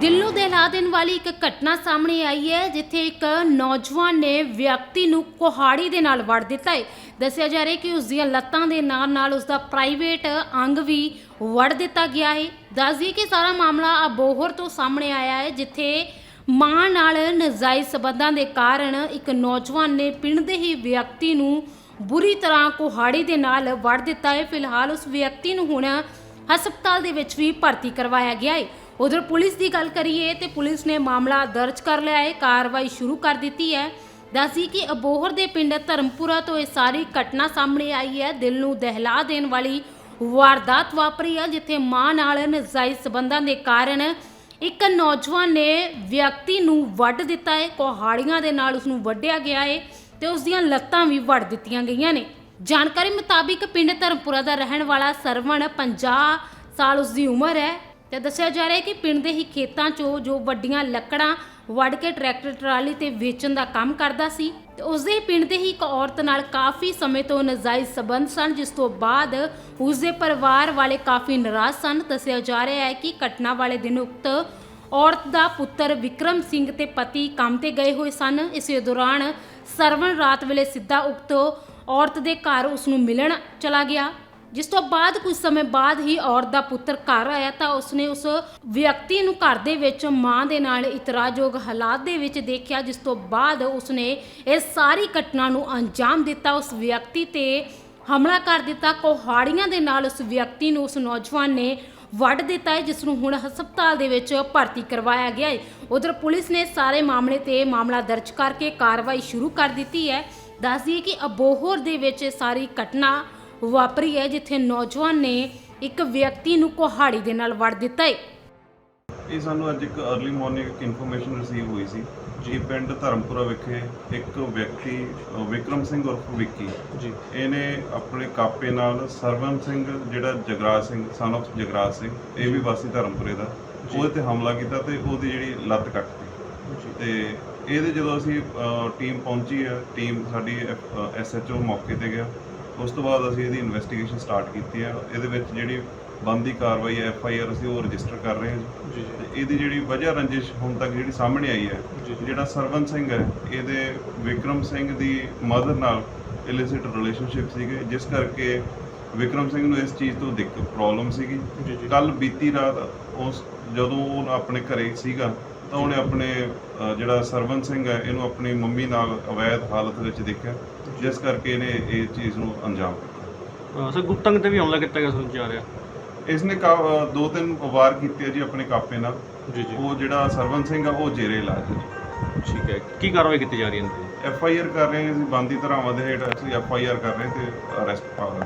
ਦਿਲ ਨੂੰ ਦਹਿਲਾ ਦੇਣ ਵਾਲੀ ਇੱਕ ਘਟਨਾ ਸਾਹਮਣੇ ਆਈ ਹੈ, ਜਿੱਥੇ ਇੱਕ ਨੌਜਵਾਨ ਨੇ ਵਿਅਕਤੀ ਨੂੰ ਕੁਹਾੜੀ ਦੇ ਨਾਲ ਵੜ ਦਿੱਤਾ ਹੈ। ਦੱਸਿਆ ਜਾ ਰਿਹਾ ਕਿ ਉਸ ਦੀਆਂ ਲੱਤਾਂ ਦੇ ਨਾਲ ਨਾਲ ਉਸ ਦਾ ਪ੍ਰਾਈਵੇਟ ਅੰਗ ਵੀ ਵੜ ਦਿੱਤਾ ਗਿਆ ਹੈ। ਦੱਸ ਦਈਏ ਕਿ ਸਾਰਾ ਮਾਮਲਾ ਅਬੋਹਰ ਤੋਂ ਸਾਹਮਣੇ ਆਇਆ ਹੈ, ਜਿੱਥੇ ਮਾਂ ਨਾਲ ਨਜਾਇਜ਼ ਸਬੰਧਾਂ ਦੇ ਕਾਰਨ ਇੱਕ ਨੌਜਵਾਨ ਨੇ ਪਿੰਡ ਦੇ ਹੀ ਵਿਅਕਤੀ ਨੂੰ ਬੁਰੀ ਤਰ੍ਹਾਂ ਕੁਹਾੜੀ ਦੇ ਨਾਲ ਵੜ ਦਿੱਤਾ ਹੈ। ਫਿਲਹਾਲ ਉਸ ਵਿਅਕਤੀ ਨੂੰ ਹੁਣ ਹਸਪਤਾਲ ਦੇ ਵਿੱਚ ਵੀ ਭਰਤੀ ਕਰਵਾਇਆ ਗਿਆ ਹੈ। ਉਧਰ ਪੁਲਿਸ ਦੀ ਗੱਲ ਕਰੀਏ ਤੇ ਪੁਲਿਸ ਨੇ ਮਾਮਲਾ ਦਰਜ ਕਰ ਲਿਆ ਹੈ, ਕਾਰਵਾਈ ਸ਼ੁਰੂ ਕਰ ਦਿੱਤੀ ਹੈ। ਦੱਸੀ ਕਿ ਅਬੋਹਰ ਦੇ ਪਿੰਡ ਧਰਮਪੁਰਾ ਤੋਂ ਇਹ ਸਾਰੀ ਘਟਨਾ ਸਾਹਮਣੇ ਆਈ ਹੈ। ਦਿਲ ਨੂੰ ਦਹਿਲਾ ਦੇਣ ਵਾਲੀ ਵਾਰਦਾਤ ਵਾਪਰੀ ਹੈ, ਜਿੱਥੇ ਮਾਂ ਨਾਲ ਨਜਾਇਜ਼ ਸਬੰਧਾਂ ਦੇ ਕਾਰਨ ਇੱਕ ਨੌਜਵਾਨ ਨੇ ਵਿਅਕਤੀ ਨੂੰ ਵੱਢ ਦਿੱਤਾ ਹੈ। ਕੁਹਾੜੀਆਂ ਦੇ ਨਾਲ ਉਸ ਨੂੰ ਵੱਢਿਆ ਗਿਆ ਹੈ ਤੇ ਉਸ ਦੀਆਂ ਲੱਤਾਂ ਵੀ ਵੱਢ ਦਿੱਤੀਆਂ ਗਈਆਂ ਨੇ। ਜਾਣਕਾਰੀ ਮੁਤਾਬਿਕ ਪਿੰਡ ਧਰਮਪੁਰਾ ਦਾ ਰਹਿਣ ਵਾਲਾ ਸਰਵਣ 50 ਸਾਲ ਉਸ ਦੀ ਉਮਰ ਹੈ। ਤੇ ਦੱਸਿਆ ਜਾ ਰਿਹਾ ਹੈ ਕਿ ਪਿੰਡ ਦੇ ਹੀ ਖੇਤਾਂ 'ਚੋਂ ਜੋ ਵੱਡੀਆਂ ਲੱਕੜਾਂ ਵੱਢ ਕੇ ਟਰੈਕਟਰ, ਟਰਾਲੀ ਤੇ ਵੇਚਣ ਦਾ ਕੰਮ ਕਰਦਾ ਸੀ ਤੇ ਉਸ ਪਿੰਡ ਦੇ ਹੀ ਇੱਕ ਔਰਤ ਨਾਲ ਕਾਫੀ ਸਮੇਂ ਤੋਂ ਨਜਾਇਜ਼ ਸਬੰਧ ਸਨ, ਜਿਸ ਤੋਂ ਬਾਅਦ ਉਸਦੇ ਪਰਿਵਾਰ ਵਾਲੇ ਕਾਫੀ ਨਾਰਾਜ਼ ਸਨ। ਦੱਸਿਆ ਜਾ ਰਿਹਾ ਹੈ ਕਿ ਘਟਨਾ ਵਾਲੇ ਦਿਨ ਉਕਤ ਔਰਤ ਦਾ ਪੁੱਤਰ ਵਿਕਰਮ ਸਿੰਘ ਤੇ ਪਤੀ ਕੰਮ ਤੇ ਗਏ ਹੋਏ ਸਨ। ਇਸੇ ਦੌਰਾਨ ਸਰਵਣ ਰਾਤ ਵੇਲੇ ਸਿੱਧਾ ਉਕਤ ਔਰਤ ਦੇ ਘਰ ਉਸ ਨੂੰ ਮਿਲਣ ਚਲਾ ਗਿਆ। ਜਿਸ ਤੋਂ ਬਾਅਦ ਕੁਝ ਸਮੇਂ ਬਾਅਦ ਹੀ ਔਰਤ ਦਾ ਪੁੱਤਰ ਘਰ ਆਇਆ ਤਾਂ ਉਸਨੇ ਉਸ ਵਿਅਕਤੀ ਨੂੰ ਘਰ ਦੇ ਵਿੱਚ ਮਾਂ ਦੇ ਨਾਲ ਇਤਰਾਜ਼ਯੋਗ ਹਾਲਾਤ ਦੇ ਵਿੱਚ ਦੇਖਿਆ, ਜਿਸ ਤੋਂ ਬਾਅਦ ਉਸਨੇ ਇਹ ਸਾਰੀ ਘਟਨਾ ਨੂੰ ਅੰਜਾਮ ਦਿੱਤਾ। ਉਸ ਵਿਅਕਤੀ ਤੇ ਹਮਲਾ ਕਰ ਦਿੱਤਾ। ਕੁਹਾੜੀਆਂ ਦੇ ਨਾਲ ਉਸ ਵਿਅਕਤੀ ਨੂੰ ਉਸ ਨੌਜਵਾਨ ਨੇ ਵੱਢ ਦਿੱਤਾ ਹੈ, ਜਿਸ ਨੂੰ ਹੁਣ ਹਸਪਤਾਲ ਦੇ ਵਿੱਚ ਭਰਤੀ ਕਰਵਾਇਆ ਗਿਆ ਹੈ। ਉਧਰ ਪੁਲਿਸ ਨੇ ਸਾਰੇ ਮਾਮਲੇ ਤੇ ਮਾਮਲਾ ਦਰਜ ਕਰਕੇ ਕਾਰਵਾਈ ਸ਼ੁਰੂ ਕਰ ਦਿੱਤੀ ਹੈ। ਦੱਸਦੀ ਦਈਏ ਕਿ ਅਬੋਹਰ ਦੇ ਵਿੱਚ ਸਾਰੀ ਘਟਨਾ ਵਾਪਰੀ ਹੈ ਜਿੱਥੇ ਨੌਜਵਾਨ ਨੇ ਇੱਕ ਵਿਅਕਤੀ ਨੂੰ ਕੁਹਾੜੀ ਦੇ ਨਾਲ ਵੜ ਦਿੱਤਾ ਹੈ। ਇਹ ਸਾਨੂੰ ਅੱਜ ਇੱਕ अर्ਲੀ ਮਾਰਨਿੰਗ ਇੱਕ ਇਨਫੋਰਮੇਸ਼ਨ ਰਿਸੀਵ ਹੋਈ ਸੀ। ਜੀ ਪਿੰਡ ਧਰਮਪੁਰਾ ਵਿਖੇ ਇੱਕ ਵਿਅਕਤੀ ਅ, ਵਿਕਰਮ ਸਿੰਘ ਉਰਫ ਵਿੱਕੀ ਜੀ। ਇਹਨੇ ਆਪਣੇ ਕਾਪੇ ਨਾਲ ਸਰਵਨ ਸਿੰਘ ਜਿਹੜਾ ਜਗਰਾਜ ਸਿੰਘ ਸਨ of ਜਗਰਾਜ ਸਿੰਘ ਇਹ ਵੀ ਵਾਸੀ ਧਰਮਪੁਰੇ ਦਾ ਜੀ। ਉਹਦੇ ਤੇ ਹਮਲਾ ਕੀਤਾ ਤੇ ਉਹਦੀ ਜਿਹੜੀ ਲੱਤ ਕੱਟਤੀ ਜੀ। ਤੇ ਇਹਦੇ ਜਦੋਂ ਅਸੀਂ ਟੀਮ ਪਹੁੰਚੀ ਹੈ ਟੀਮ ਸਾਡੀ ਐਸਐਚਓ ਮੌਕੇ ਤੇ ਗਿਆ ਉਸ ਤੋਂ ਬਾਅਦ ਅਸੀਂ ਇਹਦੀ ਇਨਵੈਸਟੀਗੇਸ਼ਨ ਸਟਾਰਟ ਕੀਤੀ ਹੈ। ਇਹਦੇ ਵਿੱਚ ਜਿਹੜੀ ਬੰਦੀ ਕਾਰਵਾਈ ਹੈ ਐਫਆਈਆਰ ਅਸੀਂ ਉਹ ਰਜਿਸਟਰ ਕਰ ਰਹੇ ਹਾਂ। ਜੀ ਤੇ ਇਹਦੀ ਜਿਹੜੀ ਵਜ੍ਹਾ ਰੰਜਿਸ਼ ਹੁਣ ਤੱਕ ਜਿਹੜੀ ਸਾਹਮਣੇ ਆਈ ਹੈ। ਜਿਹੜਾ ਸਰਵਨ ਸਿੰਘ ਹੈ ਇਹਦੇ ਵਿਕਰਮ ਸਿੰਘ ਦੀ ਮਦਰ ਨਾਲ ਇਲਿਸਿਟ ਰਿਲੇਸ਼ਨਸ਼ਿਪ ਸੀਗੇ ਜਿਸ ਕਰਕੇ ਵਿਕਰਮ ਸਿੰਘ ਨੂੰ ਇਸ ਚੀਜ਼ ਤੋਂ ਦਿੱਕਤ ਪ੍ਰੋਬਲਮ ਸੀਗੀ। ਕੱਲ ਬੀਤੀ ਰਾਤ ਉਸ ਜਦੋਂ ਉਹ ਆਪਣੇ ਘਰੇ ਸੀਗਾ ਤਾਂ ਉਹਨੇ ਆਪਣੇ ਜਿਹੜਾ ਸਰਵਨ ਸਿੰਘ ਹੈ ਇਹਨੂੰ ਆਪਣੀ ਮੰਮੀ ਨਾਲ ਅਵੈਧ ਹਾਲਤ ਵਿੱਚ ਦੇਖਿਆ ਜਿਸ ਕਰਕੇ ਇਹਨੇ ਇਹ ਚੀਜ਼ ਨੂੰ ਅੰਜਾਮ ਦਿੱਤਾ। ਸਰ ਗੁਪਤੰਗ ਤੇ ਵੀ ਹਮਲਾ ਕੀਤਾ ਗਿਆ ਸੁਣ ਜਾ ਰਿਹਾ। ਇਸਨੇ ਕਾ- ਅ, ਦੋ ਤਿੰਨ ਵਾਰ ਕੀਤੇ ਜੀ ਆਪਣੇ ਕਾਪੇ ਨਾਲ। ਜੀ ਜੀ। ਉਹ ਜਿਹੜਾ ਸਰਵਨ ਸਿੰਘ ਆ ਉਹ ਜੇਰੇ ਇਲਾਜ ਠੀਕ ਹੈ। ਕੀ ਕਾਰਵਾਈ ਕੀਤੀ ਜਾ ਰਹੀ ਹੈ ਐਫ ਆਈ ਆਰ ਕਰ ਰਹੇ ਹਾਂ ਅਸੀਂ ਬੰਦੀ ਧਰਾਵਾਂ ਦੇ ਹੇਠ ਅਸੀਂ ਐਫ ਆਈ ਆਰ ਕਰ ਰਹੇ ਤੇ ਅਰੈਸਟ ਪਾ ਰਹੇ